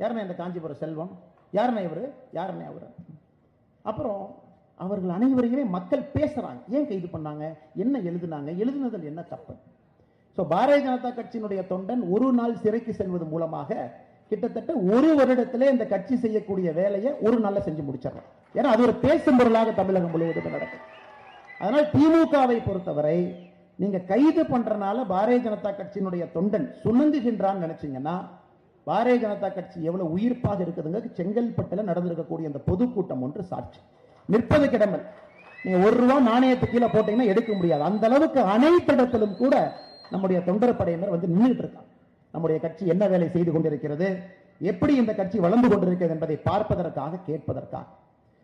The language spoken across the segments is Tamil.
யாருண்ணே இந்த காஞ்சிபுரம் செல்வம்? யாருண்ணா இவர்? யாருண்ணா அவர்? அப்புறம் அவர்கள் அனைவரையுமே மக்கள் பேசுகிறாங்க ஏன் கைது பண்ணாங்க? என்ன எழுதுனாங்க? எழுதுனதில் என்ன தப்பு? ஸோ பாரதிய ஜனதா கட்சியினுடைய தொண்டன் ஒரு நாள் சிறைக்கு செல்வது மூலமாக கிட்டத்தட்ட ஒரு வருடத்திலே இந்த கட்சி செய்யக்கூடிய வேலையை ஒரு நாளில் செஞ்சு முடிச்சிடறோம். ஏன்னா அது ஒரு பேசும் பொருளாக தமிழகம் முழுவதும் நடக்கும். அதனால் திமுகவை பொறுத்தவரை நீங்க கைது பண்றனால பாரதிய ஜனதா கட்சியினுடைய தொண்டன் சுணங்குகின்றான்னு நினைச்சீங்கன்னா பாரதிய ஜனதா கட்சி எவ்வளவு உயிர்ப்பாக இருக்குதுங்க? செங்கல்பட்டுல நடந்திருக்கக்கூடிய அந்த பொதுக்கூட்டம் ஒன்று சாட்சி. நிற்பது கிடமல் நீங்க ஒரு ரூபா நாணயத்தை கீழே போட்டீங்கன்னா எடுக்க முடியாது. அந்த அளவுக்கு அனைத்து இடத்திலும் கூட நம்முடைய தொண்டர் படையினர் வந்து நின்றுட்டு இருக்காங்க. நம்முடைய கட்சி என்ன வேலை செய்து கொண்டிருக்கிறது? எப்படி இந்த கட்சி வளர்ந்து கொண்டிருக்கிறது என்பதை பார்ப்பதற்காக கேட்பதற்காக.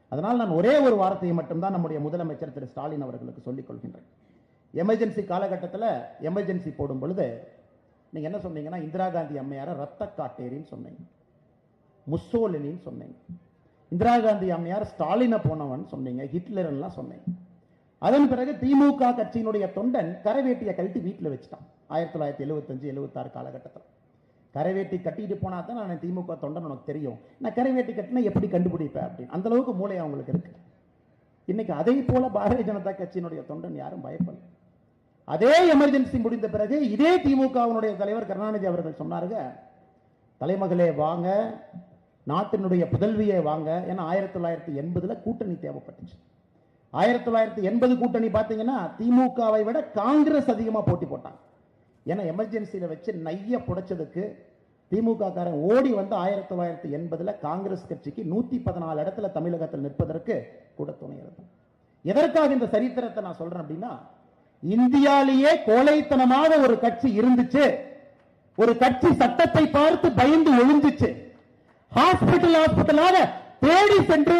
அதனால் நான் ஒரே ஒரு வார்த்தையை மட்டும்தான் நம்முடைய முதலமைச்சர் திரு ஸ்டாலின் அவர்களுக்கு சொல்லிக் கொள்கின்றேன். எமர்ஜென்சி காலகட்டத்தில் எமர்ஜென்சி போடும் பொழுது நீங்க என்ன சொன்னீங்கன்னா இந்திரா காந்தி அம்மையாரை ரத்த காட்டேரின்னு சொன்னீங்க. முசோலினின்னு சொன்னீங்க. இந்திரா காந்தி அம்மையார் ஸ்டாலினை போனவன் சொன்னீங்க ஹிட்லர்லாம் சொன்னீங்க. அதன் பிறகு திமுக கட்சியினுடைய தொண்டன் கரைவேட்டியை கழட்டி வீட்டில் வச்சுட்டான். ஆயிரத்தி தொள்ளாயிரத்தி எழுபத்தஞ்சு எழுபத்தாறு காலகட்டத்தில். கரைவேட்டி கட்டிட்டு போனா தான் நான் திமுக தொண்டன் உனக்கு தெரியும். நான் கரைவேட்டி கட்டினா எப்படி கண்டுபிடிப்பேன் அப்படின்னு. அந்த அளவுக்கு மூளை அவங்களுக்கு இருக்கு. இன்னைக்கு அதே போல பாரதிய ஜனதா கட்சியினுடைய தொண்டன் யாரும் பயப்படல. அதே எமர்ஜென்சி முடிந்த பிறகு இதே திமுகவினுடைய தலைவர் கருணாநிதி அவர்கள் சொன்னாருங்க தலைமகளே வாங்க நாட்டினுடைய புதல்வியே வாங்க ஏன்னா ஆயிரத்தி தொள்ளாயிரத்தி எண்பதுல கூட்டணி தேவைப்பட்டுச்சு. ஆயிரத்தி தொள்ளாயிரத்தி எண்பது கூட்டணி பார்த்தீங்கன்னா திமுகவை விட காங்கிரஸ் அதிகமாக போட்டி போட்டாங்க. ஏன்னா எமர்ஜென்சியில் வச்சு நைய புடைச்சதுக்கு திமுக காரன் ஓடி வந்து ஆயிரத்தி தொள்ளாயிரத்தி எண்பதுல காங்கிரஸ் கட்சிக்கு நூற்றி பதினாலு இடத்துல தமிழகத்தில் நிற்பதற்கு கூட துணை இருந்தாங்க எதற்காக இந்த சரித்திரத்தை நான் சொல்றேன் அப்படின்னா இந்தியாலேயே கோழைத்தனமாக ஒரு கட்சி இருந்துச்சு. ஒரு கட்சி சட்டத்தை பார்த்து பயந்து ஒழிஞ்சிச்சு. ஹாஸ்பிட்டல் ஹாஸ்பிட்டலாக தேடி சென்று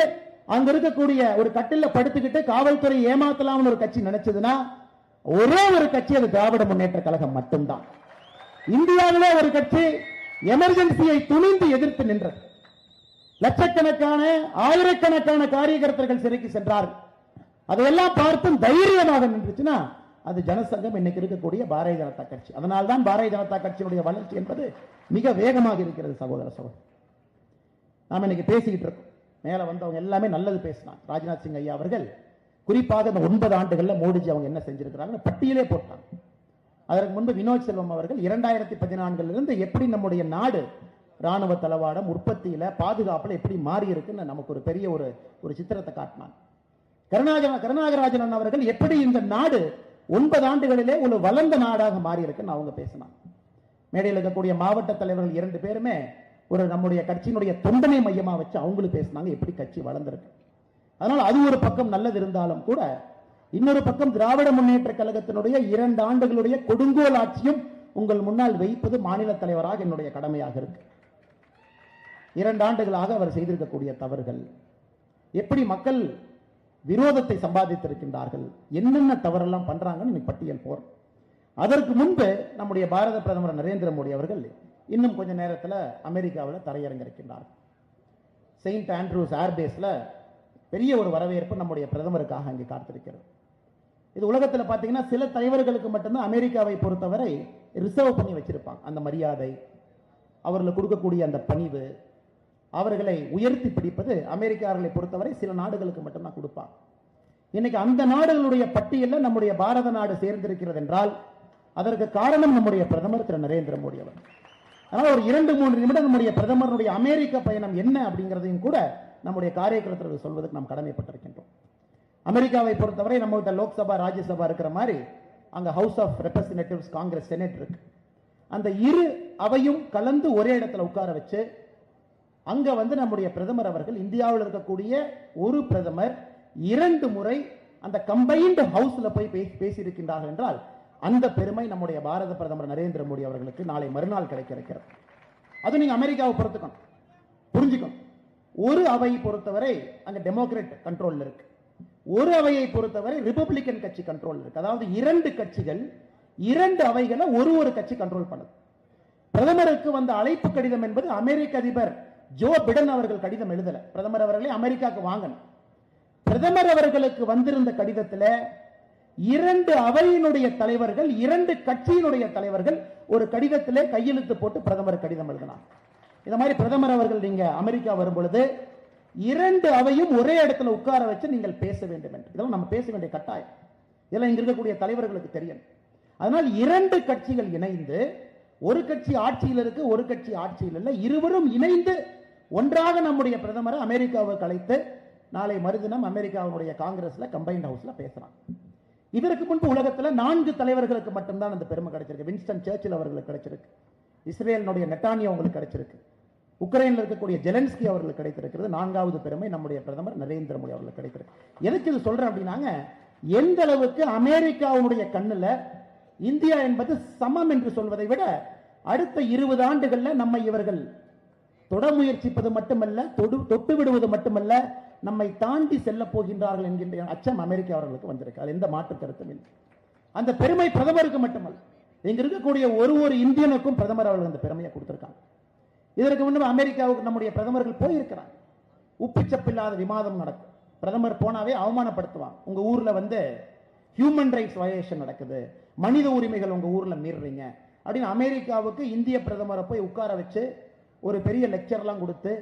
அங்க இருக்கக்கூடிய ஒரு கட்டில படுத்துக்கிட்டு காவல்துறை ஏமாத்தலாம்னு ஒரு கட்சி நினைச்சதுன்னா ஒரே ஒரு கட்சி அது திராவிட முன்னேற்ற கழகம் மட்டும்தான். இந்தியாவிலே ஒரு கட்சி எமர்ஜென்சியை துணிந்து எதிர்த்து நின்றது. லட்சக்கணக்கான ஆயிரக்கணக்கான காரியகர்த்தர்கள் சிறைக்கு சென்றார்கள். அதையெல்லாம் பார்த்தும் தைரியமாக நின்றுச்சுன்னா அது ஜனசங்கம் இன்னைக்கு இருக்கக்கூடிய பாரதிய ஜனதா கட்சி. அதனால்தான் பாரதிய ஜனதா கட்சியினுடைய வளர்ச்சி என்பது மிக வேகமாக இருக்கிறது சகோதர சகோதரர் நாம இன்னைக்கு பேசிக்கிட்டு இருக்கோம். மேலே வந்தவங்க எல்லாமே நல்லது பேசினாங்க. ராஜ்நாத் சிங் ஐயா அவர்கள் குறிப்பாக இந்த ஒன்பது ஆண்டுகளில் மோடிஜி அவங்க என்ன செஞ்சிருக்கிறாங்கன்னு பட்டியலே போட்டாங்க. அதற்கு முன்பு வினோத் செல்வம் அவர்கள் இரண்டாயிரத்தி பதினான்கிலிருந்து எப்படி நம்முடைய நாடு ராணுவ தளவாடம் உற்பத்தியில் பாதுகாப்பில் எப்படி மாறி இருக்குன்னு நமக்கு ஒரு பெரிய ஒரு ஒரு சித்திரத்தை காட்டினாங்க. கருணாகர கருணாகராஜன் அவர்கள் எப்படி இந்த நாடு ஒன்பது ஆண்டுகளிலே ஒரு வளர்ந்த நாடாக மாறி இருக்குன்னு அவங்க பேசினாங்க மேடையில் இருக்கக்கூடிய மாவட்ட தலைவர்கள் இரண்டு பேருமே ஒரு நம்முடைய கட்சியினுடைய தொண்டனை மையமா வச்சு அவங்களும் பேசினாங்க எப்படி கட்சி வளர்ந்துருக்கு. அதனால் அது ஒரு பக்கம் நல்லது இருந்தாலும் கூட இன்னொரு பக்கம் திராவிட முன்னேற்ற கழகத்தினுடைய இரண்டு ஆண்டுகளுடைய கொடுங்கோல் ஆட்சியும் உங்கள் முன்னால் வைப்பது மாநில தலைவராக என்னுடைய கடமையாக இருக்கு. இரண்டு ஆண்டுகளாக அவர் செய்திருக்கக்கூடிய தவறுகள் எப்படி மக்கள் விரோதத்தை சம்பாதித்திருக்கின்றார்கள். என்னென்ன தவறெல்லாம் பண்றாங்கன்னு இன்னைக்கு பட்டியல் போறோம். அதற்கு முன்பு நம்முடைய பாரத பிரதமர் நரேந்திர மோடி அவர்கள் இன்னும் கொஞ்ச நேரத்தில் அமெரிக்காவில் தரையிறங்க இருக்கின்றார்கள் செயின்ட் ஆண்ட்ரூஸ் ஏர்பேஸில் பெரிய ஒரு வரவேற்பு நம்முடைய பிரதமருக்காக அங்கே காத்திருக்கிறது. இது உலகத்தில் பார்த்தீங்கன்னா சில தலைவர்களுக்கு மட்டும்தான் அமெரிக்காவை பொறுத்தவரை ரிசர்வ் பண்ணி வச்சிருப்பாங்க. அந்த மரியாதை அவர்களுக்கு கொடுக்கக்கூடிய அந்த பணிவு அவர்களை உயர்த்தி பிடிப்பது அமெரிக்காவர்களை பொறுத்தவரை சில நாடுகளுக்கு மட்டும்தான் கொடுப்பான். இன்னைக்கு அந்த நாடுகளுடைய பட்டியலில் நம்முடைய பாரத நாடு சேர்ந்திருக்கிறது என்றால் அதற்கு காரணம் நம்முடைய பிரதமர் திரு. நரேந்திர மோடி அவர் ஆனால் ஒரு இரண்டு மூன்று நிமிடம் நம்முடைய பிரதமருடைய அமெரிக்க பயணம் என்ன அப்படிங்கிறதையும் கூட நம்முடைய காரியகர்த்தர்கள் சொல்வதற்கு நாம் கடமைப்பட்டிருக்கின்றோம். அமெரிக்காவை பொறுத்தவரை நம்மகிட்ட லோக்சபா ராஜ்யசபா இருக்கிற மாதிரி அங்கே House of Representatives Congress Senate இருக்கு. அந்த இரு அவையும் கலந்து ஒரே இடத்துல உட்கார வச்சு அங்க வந்து நம்முடைய பிரதமர் அவர்கள் இந்தியாவில் இருக்கக்கூடிய ஒரு பிரதமர் இரண்டு முறை அந்த கம்பைன்டு ஹவுஸ்ல போய் பேசி பேசியிருக்கின்றார்கள் என்றால் அந்த பெருமை நம்முடைய பாரத பிரதமர் நரேந்திர மோடி அவர்களுக்கு நாளை மறுநாள் கிடைக்க இருக்கிறது. அது நீங்க அமெரிக்காவை பொறுத்துக்கணும். புரிஞ்சுக்கணும். ஒரு அவையை பொறுத்தவரை அங்க டெமோக்ரேட் கண்ட்ரோலில் இருக்கு. ஒரு அவையை பொறுத்தவரை ரிபப்ளிகன் கட்சி கண்ட்ரோல் இருக்கு. அதாவது இரண்டு கட்சிகள் இரண்டு அவைகளை ஒரு ஒரு கட்சி கண்ட்ரோல் பண்ணுது. பிரதமருக்கு வந்த அழைப்பு கடிதம் என்பது அமெரிக்க அதிபர் ஜோ பிடன் அவர்கள் கடிதம் எழுதல. பிரதமர் அவர்களை அமெரிக்காவுக்கு வாங்கணும். பிரதமர் அவர்களுக்கு வந்திருந்த கடிதத்தில் இரண்டு அவையினுடைய தலைவர்கள் இரண்டு கட்சியினுடைய தலைவர்கள் ஒரு கடிதத்திலே கையெழுத்து போட்டு பிரதமர் கடிதம் எழுதினார். இந்த மாதிரி பிரதமர் அவர்கள் நீங்க அமெரிக்கா வரும் பொழுது இரண்டு அவையும் ஒரே இடத்துல உட்கார வச்சு நீங்கள் பேச வேண்டும் என்று. இதெல்லாம் நம்ம பேச வேண்டிய கட்டாயம். இதெல்லாம் இங்க இருக்கக்கூடிய தலைவர்களுக்கு தெரியும். அதனால் இரண்டு கட்சிகள் இணைந்து ஒரு கட்சி ஆட்சியில் இருக்கு ஒரு கட்சி ஆட்சியில் இல்லை. இருவரும் இணைந்து ஒன்றாக நம்முடைய பிரதமரை அமெரிக்காவை கலைத்து நாளை மறுதினம் அமெரிக்காவுடைய காங்கிரஸ்ல கம்பைன்ட் ஹவுஸ்ல பேசுறாங்க இதற்கு முன்பு உலகத்தில் நான்கு தலைவர்களுக்கு மட்டும்தான் அந்த பெருமை கிடைச்சிருக்கு. வின்ஸ்டன் சர்ச்சில் அவர்களுக்கு கிடைச்சிருக்கு. இஸ்ரேலினுடைய நெட்டானியா அவங்களுக்கு கிடைச்சிருக்கு. உக்ரைனில் இருக்கக்கூடிய ஜெலன்ஸ்கி அவர்களுக்கு கிடைத்திருக்கிறது. நான்காவது பெருமை நம்முடைய பிரதமர் நரேந்திர மோடி அவர்களுக்கு கிடைத்திருக்கு. எதுக்கு இது சொல்றேன் அப்படின்னாங்க எந்த அளவுக்கு அமெரிக்காவுடைய கண்ணில் இந்தியா என்பது சமம் என்று சொல்வதை விட அடுத்த இருபது ஆண்டுகள்ல நம்ம இவர்கள் தொட முயற்சிப்பது மட்டுமல்ல தொடு தொட்டு விடுவது மட்டுமல்ல நம்மை தாண்டி செல்ல போகின்றார்கள் என்கின்ற அச்சம் அமெரிக்கா அவர்களுக்கு வந்திருக்கு. அது எந்த மாற்று கருத்தும் இல்லை. அந்த பெருமை பிரதமருக்கு மட்டுமல்ல இங்க இருக்கக்கூடிய ஒரு ஒரு இந்தியனுக்கும் பிரதமர் அவர்கள் அந்த பெருமையை கொடுத்திருக்காங்க. இதற்கு முன்பு அமெரிக்காவுக்கு நம்முடைய பிரதமர்கள் போயிருக்கிறாங்க. உப்புச்சப்பில்லாத விவாதம் நடக்கும். பிரதமர் போனாவே அவமானப்படுத்துவாங்க. உங்க ஊர்ல வந்து ஹியூமன் ரைட்ஸ் வயலேஷன் நடக்குது. மனித உரிமைகள் உங்க ஊர்ல மீறுறீங்க. அப்படின்னு அமெரிக்காவுக்கு இந்திய பிரதமரை போய் உட்கார வச்சு ஒரு பெரிய லெக்சர்லாம் கொடுத்து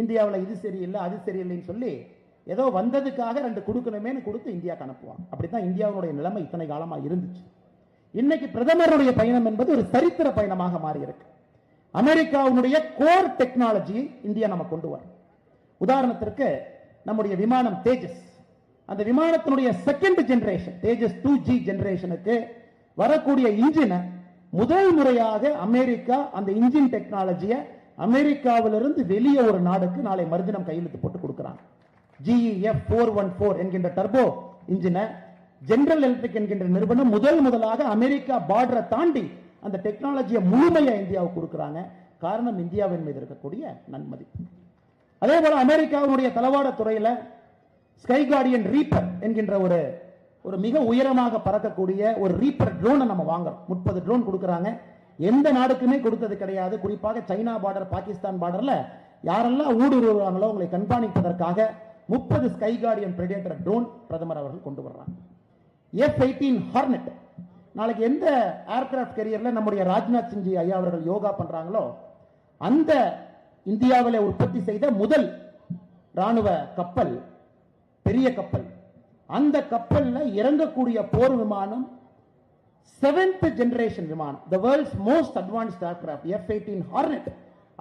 இந்தியாவில் இது சரியில்லை அது சரியில்லைன்னு சொல்லி ஏதோ வந்ததுக்காக ரெண்டு கொடுக்கணுமேனு கொடுத்து இந்தியாவுக்கு அனுப்புவாங்க அப்படித்தான் இந்தியாவுடைய நிலைமை இத்தனை காலமாக இருந்துச்சு. இன்னைக்கு பிரதமருடைய பயணம் என்பது ஒரு சரித்திர பயணமாக மாறியிருக்கு. அமெரிக்காவுடைய கோர் டெக்னாலஜி இந்தியா நம்ம கொண்டு வரும். உதாரணத்திற்கு நம்முடைய விமானம் தேஜஸ். அந்த விமானத்தினுடைய second generation Tejas two G ஜெனரேஷனுக்கு வரக்கூடிய இன்ஜினை முதல் முறையாக அமெரிக்கா அந்த இன்ஜின் டெக்னாலஜியை அமெரிக்காவிலிருந்து வெளியே ஒரு நாடுக்கு நாளை மறுதினம் கையெழுத்து போட்டு கொடுக்குறாங்க GE F four one four என்கின்ற டர்போ இன்ஜினை ஜெனரல் எலக்ட்ரிக் என்கின்ற நிறுவனம் முதல் முதலாக அமெரிக்கா பார்டரை தாண்டி அந்த டெக்னாலஜியை முழுமையாக இந்தியாவுக்கு கொடுக்குறாங்க. காரணம் இந்தியாவின் மீது இருக்கக்கூடிய நன்மதி. அதே போல அமெரிக்காவுடைய தளவாட துறையில் ஸ்கை கார்டியன் ரீப்பர் என்கின்ற ஒரு ஒரு மிக உயரமாக பறக்கக்கூடிய ஒரு ரீப்பர் ட்ரோனை நம்ம வாங்குறோம். முப்பது ட்ரோன் கொடுக்குறாங்க. எந்த நாடுக்குமே கொடுத்தது கிடையாது. குறிப்பாக சைனா பார்டர் பாகிஸ்தான் பார்டர்ல யாரெல்லாம் ஊடுருவாங்களோ அவங்களை கண்காணிப்பதற்காக முப்பது ஸ்கை கார்டியன் பிரெடேட்டர் ட்ரோன் பிரதமர் அவர்கள் கொண்டு வர்றாங்க. எஃப் எயிட்டீன் ஹார்னெட் நாளைக்கு எந்த ஏர்கிராஃப்ட் கெரியர்ல நம்முடைய ராஜ்நாத் சிங்ஜி ஐயா அவர்கள் யோகா பண்றாங்களோ அந்த இந்தியாவில் உற்பத்தி செய்த முதல் ராணுவ கப்பல் பெரிய கப்பல் அந்த கப்பல்ல இறங்கக்கூடிய போர் விமானம் செவன்த் ஜெனரேஷன் விமானம். The world's most advanced aircraft F eighteen Hornet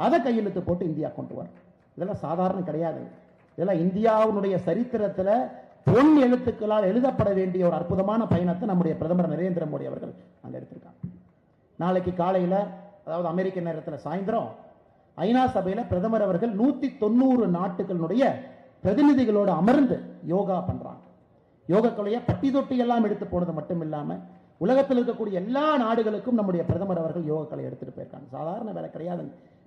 அதை கையெழுத்து போட்டு இந்தியா கொண்டு வரும். இதெல்லாம் சாதாரணம் கிடையாது. இதெல்லாம் இந்தியாவுடைய சரித்திரத்தில் பொன் எழுத்துக்களால் எழுதப்பட வேண்டிய ஒரு அற்புதமான பயணத்தை நம்முடைய பிரதமர் நரேந்திர மோடி அவர்கள் அங்கே எடுத்திருக்காங்க. நாளைக்கு காலையில் அதாவது அமெரிக்க நேரத்தில் சாயந்தரம் ஐநா சபையில் பிரதமர் அவர்கள் நூற்றி தொண்ணூறு நாட்டுகளுடைய பிரதிநிதிகளோடு அமர்ந்து யோகா பண்ணுறாங்க யோக கலையை பட்டி தொட்டி எல்லாம் எடுத்து போனது மட்டும் இல்லாமல் உலகத்தில் இருக்கக்கூடிய எல்லா நாடுகளுக்கும் நம்முடைய பிரதமர் அவர்கள் யோக கலை எடுத்துட்டு போயிருக்காங்க. சாதாரண வேலை கிடையாது.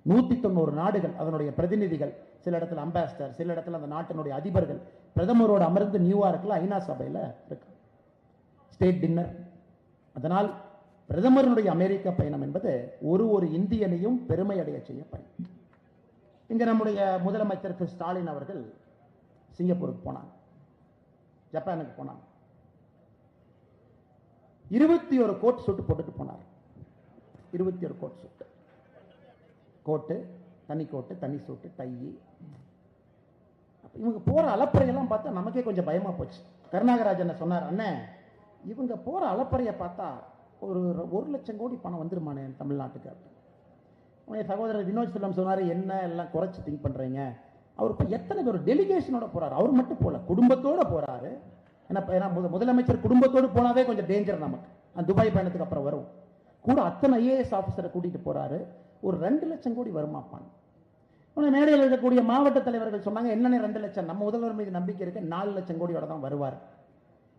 நூற்றி தொண்ணூறு நாடுகள் அதனுடைய பிரதிநிதிகள். சில இடத்துல அம்பாசிடர் சில இடத்துல அந்த நாட்டினுடைய அதிபர்கள். பிரதமரோடு அமர்ந்து நியூயார்க்கில் ஐநா சபையில் இருக்கு. ஸ்டேட் டின்னர் அதனால் பிரதமருடைய அமெரிக்க பயணம் என்பது ஒரு ஒரு இந்தியனையும் பெருமை அடைய செய்ய பயணம் இங்கே நம்முடைய முதலமைச்சர் திரு ஸ்டாலின் அவர்கள் சிங்கப்பூருக்கு போனாங்க ஜப்பானுக்கு போனாங்க இருபத்தி ஒரு கோட் சுட்டு போட்டுட்டு போனார். இருபத்தி ஒரு கோட் சுட்டு. கோட்டு தனி கோட்டு தனி சூட்டு டை. இவங்க போகிற அலப்பறையெல்லாம் பார்த்தா நமக்கே கொஞ்சம் பயமாக போச்சு. கருணாகராஜன் சொன்னார் அண்ணன் இவங்க போகிற அலப்பறையை பார்த்தா ஒரு ஒரு லட்சம் கோடி பணம் வந்துருமானே தமிழ்நாட்டுக்கு. அப்படின்னு உடைய சகோதரர் வினோத் செல்லம் சொன்னார் என்ன எல்லாம் குறைச்சி திங்க் பண்ணுறீங்க அவர் இப்போ எத்தனை பேர் டெலிகேஷனோட போறாரு? அவர் மட்டும் போல. குடும்பத்தோட போறாரு. ஏன்னா ஏன்னா முத- முதலமைச்சர் குடும்பத்தோடு போனாவே கொஞ்சம் டேஞ்சர் நமக்கு. அந்த துபாய் பயணத்துக்கு அப்புறம் வரும். கூட அத்தனை ஐஏஎஸ் ஆஃபீஸரை கூட்டிகிட்டு போறாரு. ஒரு ரெண்டு லட்சம் கோடி வருமாப்பான். உடனே மேடையில் இருக்கக்கூடிய மாவட்ட தலைவர்கள் சொன்னாங்க என்னென்ன ரெண்டு லட்சம்? நம்ம முதல்வர் மீது நம்பிக்கை இருக்கு. நாலு லட்சம் கோடியோட தான் வருவார்.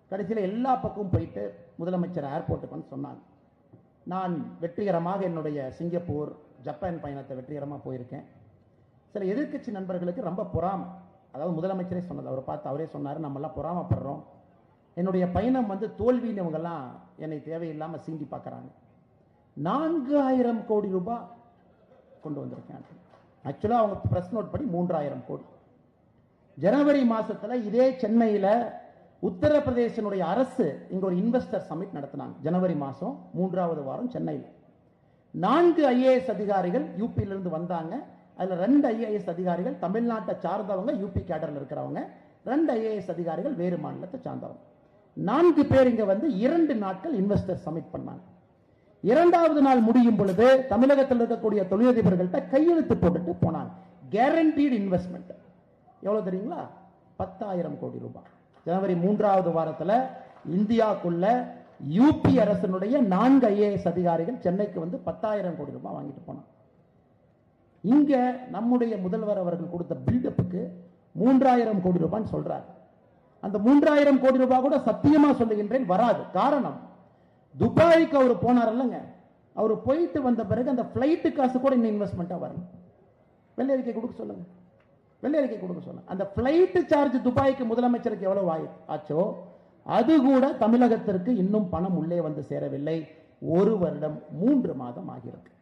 கடைசியில் எல்லா பக்கமும் போயிட்டு முதலமைச்சர் ஏர்போர்ட்டுக்கு வந்து சொன்னாங்க. நான் வெற்றிகரமாக என்னுடைய சிங்கப்பூர் ஜப்பான் பயணத்தை வெற்றிகரமாக போயிருக்கேன். சில எதிர்க்கட்சி நண்பர்களுக்கு ரொம்ப பொறாமை. அதாவது முதலமைச்சரே சொன்னது அவர் பார்த்து அவரே சொன்னார் நம்மெல்லாம் பொறாமப்படுறோம். என்னுடைய பயணம் வந்து தோல்வினவங்கெல்லாம் என்னை தேவையில்லாமல் சீண்டி பார்க்குறாங்க. நான்கு ஆயிரம் கோடி ரூபாய் கொண்டு வந்திருக்கேன். ஆக்சுவலாக அவங்க ப்ரெஸ் நோட் படி மூன்றாயிரம் கோடி. ஜனவரி மாதத்தில் இதே சென்னையில் உத்தரப்பிரதேசனுடைய அரசு இங்கே ஒரு இன்வெஸ்டர் சமிட் நடத்தினாங்க. ஜனவரி மாதம் மூன்றாவது வாரம் சென்னையில். நான்கு ஐஏஎஸ் அதிகாரிகள் யூபியிலிருந்து வந்தாங்க. அதில் ரெண்டு ஐஏஎஸ் அதிகாரிகள் தமிழ்நாட்டை சார்ந்தவங்க யூபி கேடரில் இருக்கிறவங்க. ரெண்டு ஐஏஎஸ் அதிகாரிகள் வேறு மாநிலத்தை சார்ந்தவங்க. நான்கு பேர் இங்கே வந்து இரண்டு நாட்கள் இன்வெஸ்டர் சமிட் பண்ணாங்க. இரண்டாவது நாள் முடியும் பொழுது தமிழகத்தில் இருக்கக்கூடிய தொழிலதிபர்கள்ட்ட கையெழுத்து போட்டுட்டு போனாங்க. கேரண்டீடு இன்வெஸ்ட்மெண்ட் எவ்வளோ தெரியுங்களா? பத்தாயிரம் கோடி ரூபாய். ஜனவரி மூன்றாவது வாரத்தில் இந்தியாவுக்குள்ள யூபி அரசினுடைய நான்கு ஐஏஎஸ் அதிகாரிகள் சென்னைக்கு வந்து பத்தாயிரம் கோடி ரூபாய் வாங்கிட்டு போனாங்க. இங்க நம்முடைய முதல்வர் அவர்கள் கொடுத்த பில்டப்புக்கு மூன்றாயிரம் கோடி ரூபான்னு சொல்றார். அந்த மூன்றாயிரம் கோடி ரூபாய் கூட சத்தியமா சொல்லுகின்றேன் வராது. காரணம் துபாய்க்கு அவர் போனார் இல்லைங்க. அவர் போயிட்டு வந்த பிறகு அந்த பிளைட்டு காசு கூட இன்னும் இன்வெஸ்ட்மெண்ட்டாக வரணும். வெள்ளை அறிக்கை கொடுக்க சொல்லுங்க. வெள்ளை அறிக்கை கொடுக்க சொல்லுங்க. அந்த ஃப்ளைட்டு சார்ஜ் துபாய்க்கு முதலமைச்சருக்கு எவ்வளவு ஆயி ஆச்சோ? அது கூட தமிழகத்திற்கு இன்னும் பணம் உள்ளே வந்து சேரவில்லை. ஒரு வருடம் மூன்று மாதம் ஆகியிருக்கு.